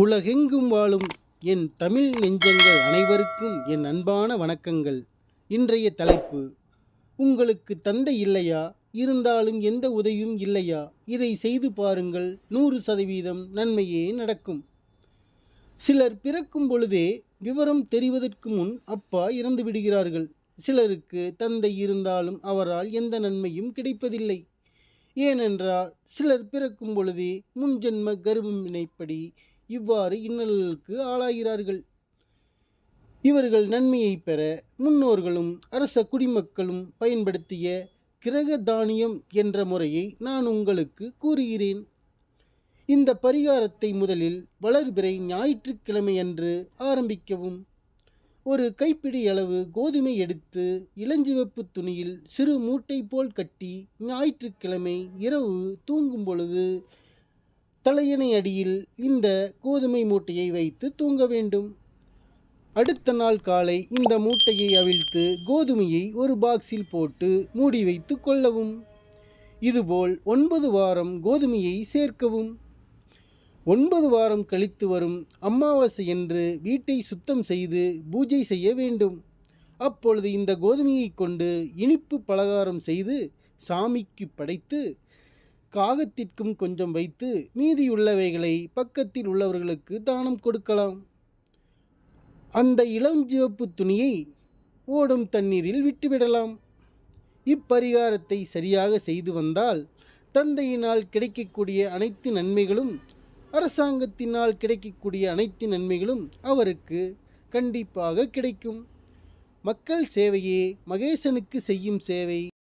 உலகெங்கும் வாழும் என் தமிழ் நெஞ்சங்கள் அனைவருக்கும் என் அன்பான வணக்கங்கள். இன்றைய தலைப்பு உங்களுக்கு தந்தை இல்லையா? இருந்தாலும் எந்த உதவியும் இல்லையா? இதை செய்து பாருங்கள். நூறு சதவீதம் நன்மையே நடக்கும். சிலர் பிறக்கும் பொழுதே விவரம் தெரிவதற்கு முன் அப்பா இறந்து விடுகிறார்கள். சிலருக்கு தந்தை இருந்தாலும் அவரால் எந்த நன்மையும் கிடைப்பதில்லை. ஏனென்றால் சிலர் பிறக்கும் பொழுதே முன்ஜென்ம கர்ப்பமினைப்படி இவ்வாறு இன்னல்களுக்கு ஆளாகிறார்கள். இவர்கள் நன்மையை பெற முன்னோர்களும் அரச குடிமக்களும் பயன்படுத்திய கிரக தானியம் என்ற முறையை நான் உங்களுக்கு கூறுகிறேன். இந்த பரிகாரத்தை முதலில் வளர்பிறை ஞாயிற்றுக்கிழமையன்று ஆரம்பிக்கவும். ஒரு கைப்பிடி அளவு கோதுமை எடுத்து இளஞ்சிவப்பு துணியில் சிறு மூட்டை போல் கட்டி ஞாயிற்றுக்கிழமை இரவு தூங்கும் பொழுது தலையணை அடியில் இந்த கோதுமை மூட்டையை வைத்து தூங்க வேண்டும். அடுத்த நாள் காலை இந்த மூட்டையை அவிழ்த்து கோதுமையை ஒரு பாக்ஸில் போட்டு மூடி வைத்து கொள்ளவும். இதுபோல் ஒன்பது வாரம் கோதுமையை சேர்க்கவும். ஒன்பது வாரம் கழித்து வரும் அமாவாசை என்று வீட்டை சுத்தம் செய்து பூஜை செய்ய வேண்டும். அப்பொழுது இந்த கோதுமையை கொண்டு இனிப்பு பலகாரம் செய்து சாமிக்கு படைத்து காகத்திற்கும் கொஞ்சம் வைத்து மீதியுள்ளவைகளை பக்கத்தில் உள்ளவர்களுக்கு தானம் கொடுக்கலாம். அந்த இளஞ்சிவப்பு துணியை ஓடும் தண்ணீரில் விட்டுவிடலாம். இப்பரிகாரத்தை சரியாக செய்து வந்தால் தந்தையினால் கிடைக்கக்கூடிய அனைத்து நன்மைகளும் அரசாங்கத்தினால் கிடைக்கக்கூடிய அனைத்து நன்மைகளும் அவருக்கு கண்டிப்பாக கிடைக்கும். மக்கள் சேவையே மகேசனுக்கு செய்யும் சேவை.